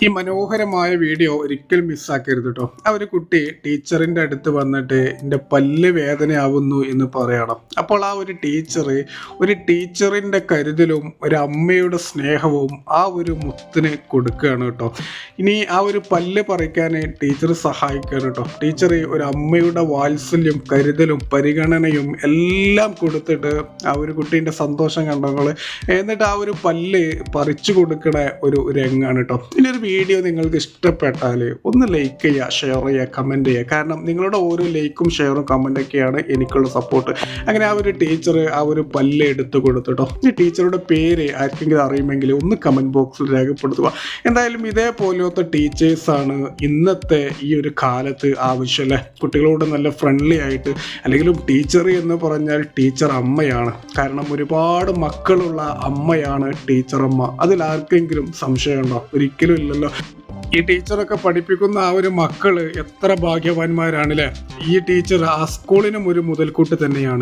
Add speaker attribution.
Speaker 1: ഈ മനോഹരമായ വീഡിയോ ഒരിക്കലും മിസ്സാക്കരുത് കേട്ടോ ആ ഒരു കുട്ടി ടീച്ചറിന്റെ അടുത്ത് വന്നിട്ട് എന്റെ പല്ല് വേദനയാവുന്നു എന്ന് പറയണം. അപ്പോൾ ആ ഒരു ടീച്ചർ ഒരു ടീച്ചറിന്റെ കരുതലും ഒരു അമ്മയുടെ സ്നേഹവും ആ ഒരു മുത്തിന് കൊടുക്കുകയാണ് കേട്ടോ ഇനി ആ ഒരു പല്ല് പറിക്കാൻ ടീച്ചർ സഹായിക്കുകയാണ് കേട്ടോ ടീച്ചർ ഒരു അമ്മയുടെ വാത്സല്യം കരുതലും പരിഗണനയും എല്ലാം കൊടുത്തിട്ട് ആ ഒരു കുട്ടീന്റെ സന്തോഷം കണ്ടങ്ങൾ എന്നിട്ട് ആ ഒരു പല്ല് പറിച്ചു കൊടുക്കണ ഒരു രംഗാണ് കേട്ടോ ഇനി ഒരു വീഡിയോ നിങ്ങൾക്ക് ഇഷ്ടപ്പെട്ടാൽ ഒന്ന് ലൈക്ക് ചെയ്യുക ഷെയർ ചെയ്യുക കമന്റ് ചെയ്യുക. കാരണം നിങ്ങളുടെ ഓരോ ലൈക്കും ഷെയറും കമന്റൊക്കെയാണ് എനിക്കുള്ള സപ്പോർട്ട് അങ്ങനെ ആ ഒരു ടീച്ചർ ആ ഒരു പല്ല് എടുത്ത് കൊടുത്തിട്ടോ ഈ ടീച്ചറുടെ പേര് ആർക്കെങ്കിലും അറിയുമെങ്കിൽ ഒന്ന് കമന്റ് ബോക്സിൽ രേഖപ്പെടുത്തുക. എന്തായാലും ഇതേപോലത്തെ ടീച്ചേഴ്സാണ് ഇന്നത്തെ ഈ ഒരു കാലത്ത് ആവശ്യമല്ലേ കുട്ടികളോട് നല്ല ഫ്രണ്ട്ലി ആയിട്ട് അല്ലെങ്കിൽ ടീച്ചർ എന്ന് പറഞ്ഞാൽ ടീച്ചർ അമ്മയാണ്. കാരണം ഒരുപാട് മക്കളുള്ള അമ്മയാണ് ടീച്ചറമ്മ അതിൽ ആർക്കെങ്കിലും സംശയമുണ്ടോ? ഒരിക്കലും ഇല്ലല്ലോ ഈ ടീച്ചറൊക്കെ പഠിപ്പിക്കുന്ന ആ ഒരു മക്കൾ എത്ര ഭാഗ്യവാന്മാരാണല്ലേ ഈ ടീച്ചർ ആ സ്കൂളിനും ഒരു മുതൽക്കൂട്ട് തന്നെയാണ്.